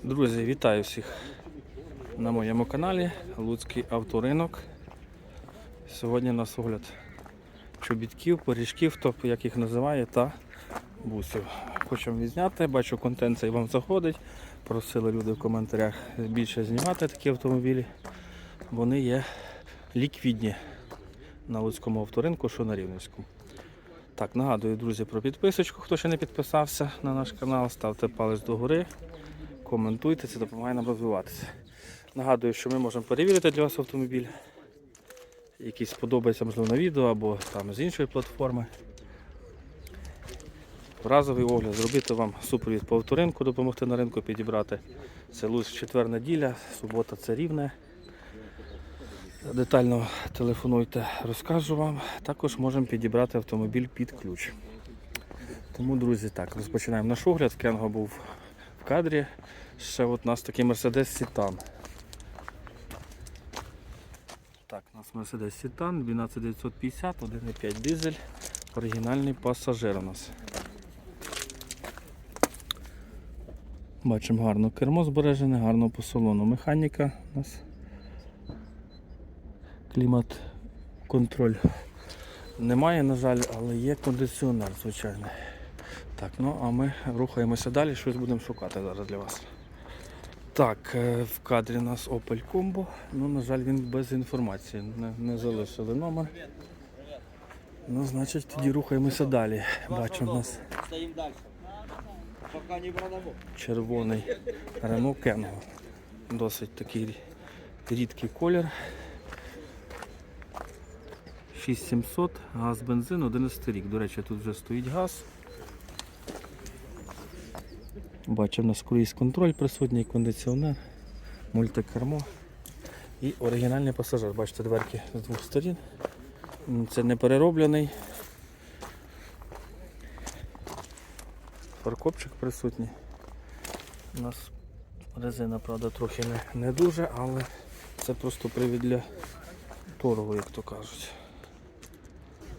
Друзі, вітаю всіх на моєму каналі Луцький авторинок. Сьогодні у нас огляд чобітків, поріжків, хто як їх називає, та бусів. Хочемо відзняти, бачу, контент цей вам заходить. Просили люди в коментарях більше знімати такі автомобілі. Вони є ліквідні на Луцькому авторинку, що на Рівненському. Так, нагадую, друзі, про підписочку. Хто ще не підписався на наш канал, ставте палець догори, коментуйте, це допомагає нам розвиватися. Нагадую, що ми можемо перевірити для вас автомобіль. Який сподобається, можливо, на відео або там з іншої платформи. Разовий огляд, зробити вам супровід по авторинку, допомогти на ринку підібрати. Це Луцьк четвер неділя, субота це рівне. Детально телефонуйте, розкажу вам. Також можемо підібрати автомобіль під ключ. Тому, друзі, так, розпочинаємо наш огляд. Кенго був в кадрі. Ще от у нас такий Mercedes Citan. Так, у нас Mercedes Citan 12950, 1,5 дизель. Оригінальний пасажир у нас. Бачимо гарно кермо збережене, гарно по салону. Механіка у нас клімат контроль немає, на жаль, але є кондиціонер, звичайно. Так, ну а ми рухаємося далі, щось будемо шукати зараз для вас. Так, е, в кадрі у нас Opel Combo, ну, на жаль, він без інформації, не, не залишили номер. Ну, значить, тоді рухаємося далі. Бачу, у нас червоний Renault Kangoo. Досить такий рідкий колір. 6700, газ бензин, 11 рік. До речі, тут вже стоїть газ. Бачимо, у нас круїз контроль присутній, кондиціонер, мультикермо і оригінальний пасажир. Бачите, дверки з двох сторін. Це не перероблений. Фаркопчик присутній. У нас резина, правда, трохи не, не дуже, але це просто привід для торгу, як то кажуть.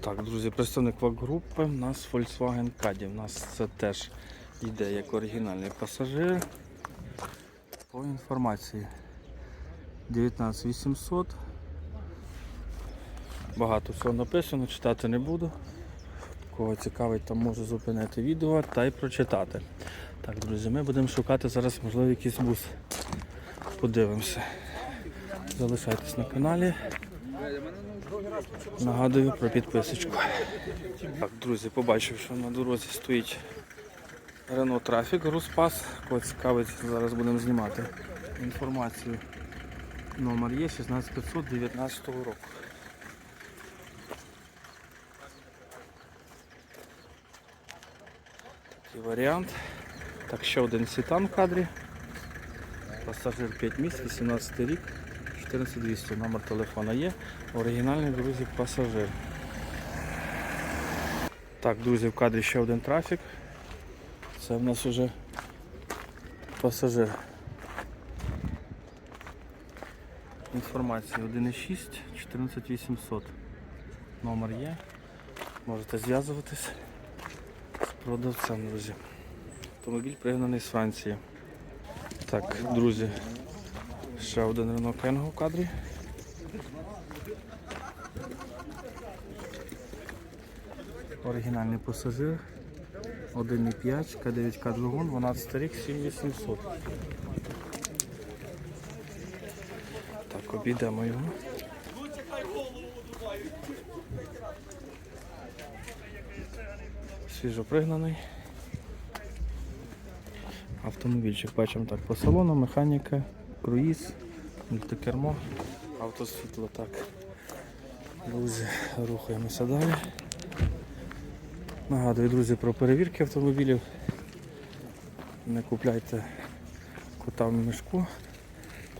Так, друзі, представник ВАК-групи у нас Volkswagen Caddy. У нас це теж йде як оригінальний пасажир. По інформації 19800. Багато всього написано, читати не буду. Кого цікавить, там може зупинити відео та й прочитати. Так, друзі, ми будемо шукати зараз, можливо, якийсь бус. Подивимося. Залишайтесь на каналі. Нагадую про підписочку. Так, друзі, побачив, що на дорозі стоїть Renault Traffic Руспас. Кого цікавить, зараз будемо знімати інформацію. Номер є 16519 року. Такий варіант. Так, ще один сітан в кадрі. Пасажир 5 місць, 18 рік, 14200. Номер телефона є. Оригінальний, друзі, пасажир. Так, друзі, в кадрі ще один трафік. Це в нас уже пасажир. Інформація 1.6, 14800. Номер є. Можете зв'язуватись з продавцем, друзі. Автомобіль пригнаний з Франції. Так, друзі, ще один Renault Kangoo в кадрі. Оригінальний пасажир. 1,5, К9К двигун, 12 рік, 7800. Так, обійдемо його. Свіжо пригнаний. Автомобільчик бачимо так по салону, механіка, круїз, мультикермо, автосвітло так. Друзі, рухаємося далі. Нагадую, друзі, про перевірки автомобілів. Не купляйте кота в мішку.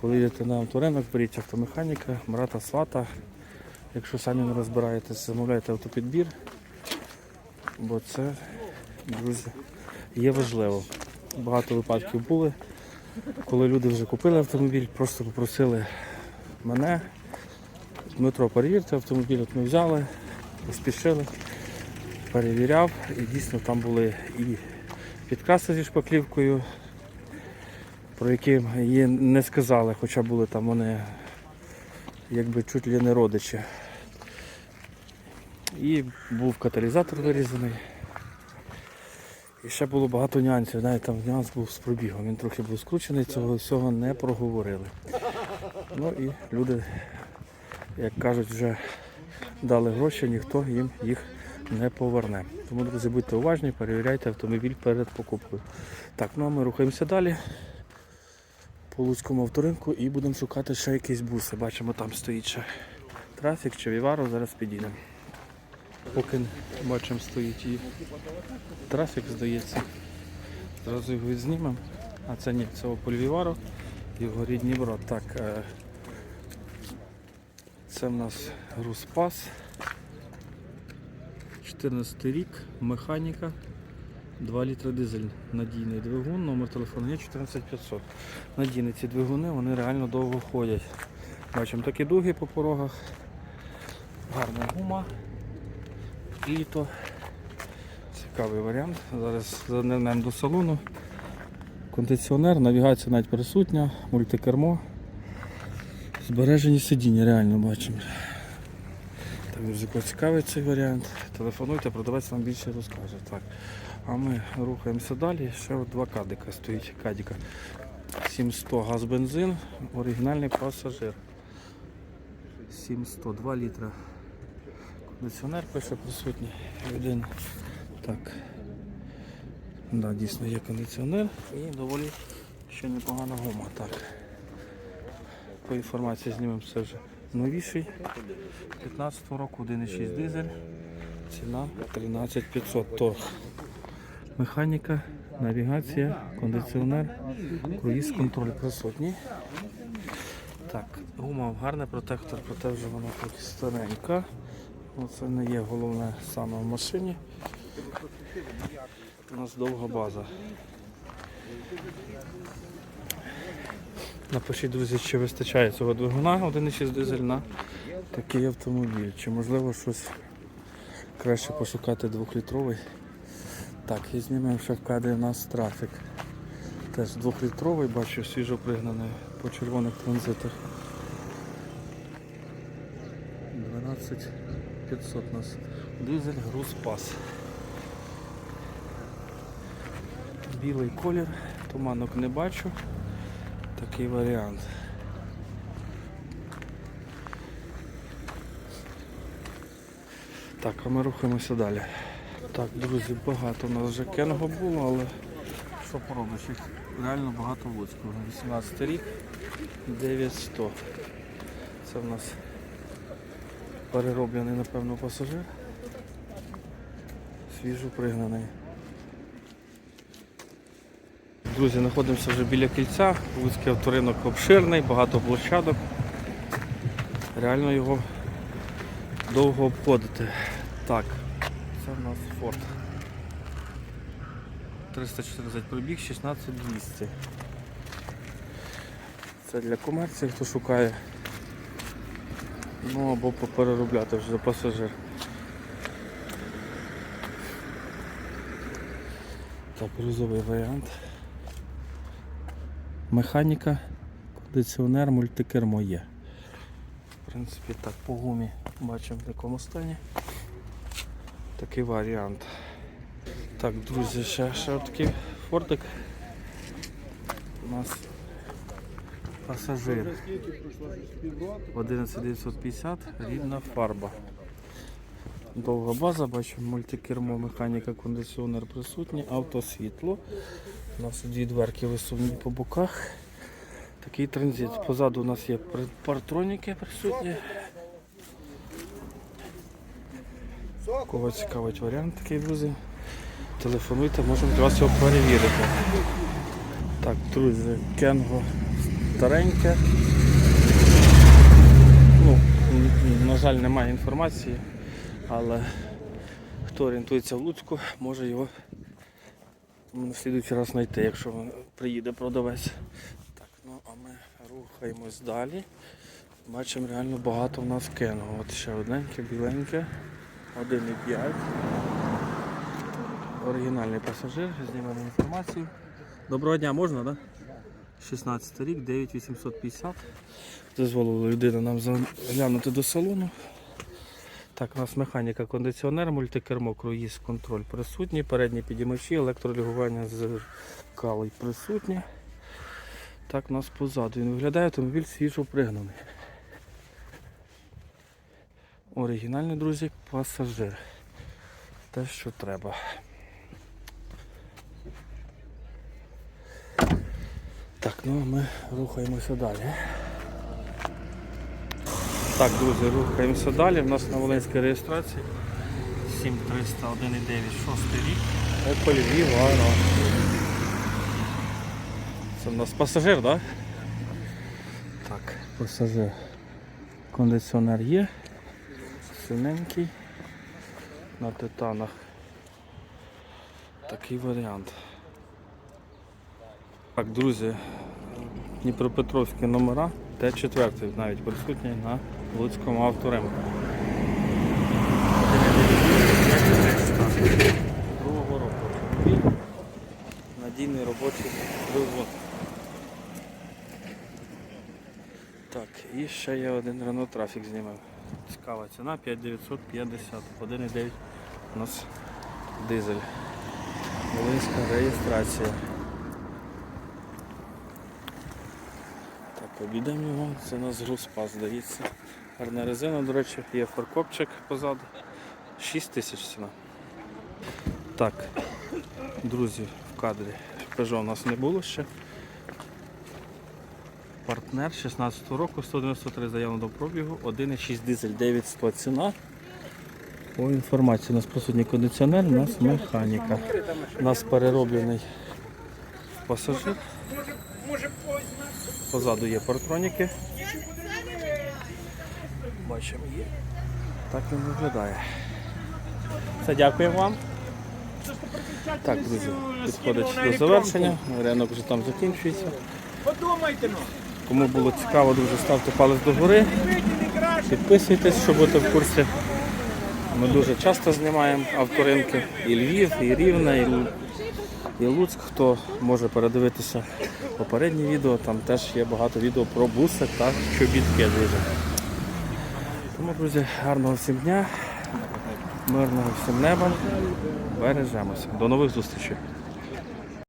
Коли йдете на авторинок, беріть автомеханіка, брата, свата. Якщо самі не розбираєтесь, замовляйте автопідбір, бо це, друзі, є важливо. Багато випадків були, коли люди вже купили автомобіль, просто попросили мене, Дмитро, перевірте автомобіль, от ми взяли, поспішили, перевіряв і дійсно там були і підкраси зі шпаклівкою, про які її не сказали, хоча були там вони якби чуть ли не родичі. І був каталізатор вирізаний. І ще було багато нюансів. Навіть там нюанс був з пробігом. Він трохи був скручений, цього всього не проговорили. Ну і люди, як кажуть, вже дали гроші, ніхто їм їх не поверне. Тому, друзі, будьте уважні, перевіряйте автомобіль перед покупкою. Так, ну а ми рухаємося далі по Луцькому авторинку і будемо шукати ще якісь буси. Бачимо, там стоїть ще трафік чи віваро, зараз підійдемо. Поки бачимо стоїть і трафік, здається. Зразу його відзнімемо. А це ні, це Opel Vivaro, його рідні брат. Так, е, це в нас Руспас. 14 рік, механіка, 2 літри дизель, надійний двигун, номер телефону є 14500. Надійні ці двигуни, вони реально довго ходять. Бачимо такі дуги по порогах, гарна гума, літо. Цікавий варіант. Зараз занирнемо до салону. Кондиціонер, навігація навіть присутня, мультикермо. Збережені сидіння, реально бачимо. Друзі, кого цікавить цей варіант. Телефонуйте, продавець вам більше розкаже. Так. А ми рухаємося далі. Ще два кадика стоїть. Кадіка. 700 газ бензин, оригінальний пасажир. 700, 2 літра. Кондиціонер пише присутній. Один. Так. Да, дійсно є кондиціонер і доволі ще непогана гума. Так. По інформації знімемо все вже новіший. 15 року 1,6 дизель. Ціна 13500 торг. Механіка, навігація, кондиціонер, круїз контроль присутній. Так, гума гарна, протектор, проте вже вона трохи старенька. Ну, Це не є головне саме в машині. У нас довга база. Напишіть, друзі, чи вистачає цього двигуна 1,6 дизель на такий автомобіль. Чи можливо щось краще пошукати двохлітровий. Так, і знімемо ще в кадрі у нас трафік. Теж двохлітровий, бачу, свіжо пригнаний по червоних транзитах. 12500 у нас дизель, груз пас. Білий колір, туманок не бачу. Такий варіант. Так, а ми рухаємося далі. Так, друзі, багато у нас вже кенго було, але що поробиш, їх реально багато вузького. 18 рік, 9100. Це в нас перероблений, напевно, пасажир. Свіжо пригнаний. Друзі, знаходимося вже біля кільця. Луцький авторинок обширний, багато площадок. Реально його довго обходити. Так, це в нас Ford. 314 пробіг, 16200. Це для комерції, хто шукає. Ну або попереробляти вже за пасажир. Так, грузовий варіант. Механіка, кондиціонер, мультикермо є. В принципі, так, по гумі бачимо в якому стані. Такий варіант. Так, друзі, ще, ще такий фортик. У нас пасажир. 11950, рідна фарба. Довга база, бачимо, мультикермо, механіка, кондиціонер присутній, автосвітло. У нас дві дверки висувні по боках. Такий транзит. Позаду у нас є пар- партроніки присутні. Кого цікавить варіант такий, друзі. Телефонуйте, можемо для вас його перевірити. Так, друзі, Кенго стареньке. Ну, на жаль, немає інформації, але хто орієнтується в Луцьку, може його на слідуючий раз знайти, якщо приїде продавець. Так, ну а ми рухаємось далі. Бачимо реально багато в нас кенго. От ще одненьке, біленьке, 1,5. Оригінальний пасажир, знімемо інформацію. Доброго дня, можна, так? Да? 16 рік, 9850. Дозволила людина нам заглянути до салону. Так, у нас механіка, кондиціонер, мультикермо, круїз, контроль присутні, передні підіймачі, електролігування з калий присутні. Так, у нас позаду. Він виглядає автомобіль свіжо пригнаний. Оригінальний, друзі, пасажир. Те, що треба. Так, ну а ми рухаємося далі. Так, друзі, рухаємося далі. У нас на Волинській реєстрації 7301,9, 6 рік. Opel Vivaro. Це в нас пасажир, так? Да? Так, пасажир. Кондиціонер є. Синенький. На титанах. Такий варіант. Так, друзі, Дніпропетровські номера, Т4 навіть присутній на Луцькому авторинку. Другого року автомобіль. Надійний робочий двигун. Так, і ще є один Renault Traffic знімав. Цікава ціна 5950, 1,9 у нас дизель. Волинська реєстрація. Обійдемо його, це у нас грузпас, здається. Гарна резина, до речі, є фаркопчик позаду. 6 тисяч ціна. Так, друзі, в кадрі Peugeot у нас не було ще. Партнер 16 року, 193 заявно до пробігу, 1,6 дизель, 9100 ціна. По інформації у нас присутній кондиціонер, у нас механіка. У нас перероблений пасажир. Позаду є партроніки. Бачимо є. Так він виглядає. Все, дякуємо вам. Так, друзі, підходить до завершення. Ринок вже там закінчується. Подумайте, ну. Кому було цікаво, друзі, ставте палець догори. Підписуйтесь, щоб бути в курсі. Ми дуже часто знімаємо авторинки. І Львів, і Рівне, і, і Луцьк. Хто може передивитися попередні відео, там теж є багато відео про буси та чобітки, друзі. Тому, друзі, гарного всім дня, мирного всім неба. Бережемося. До нових зустрічей.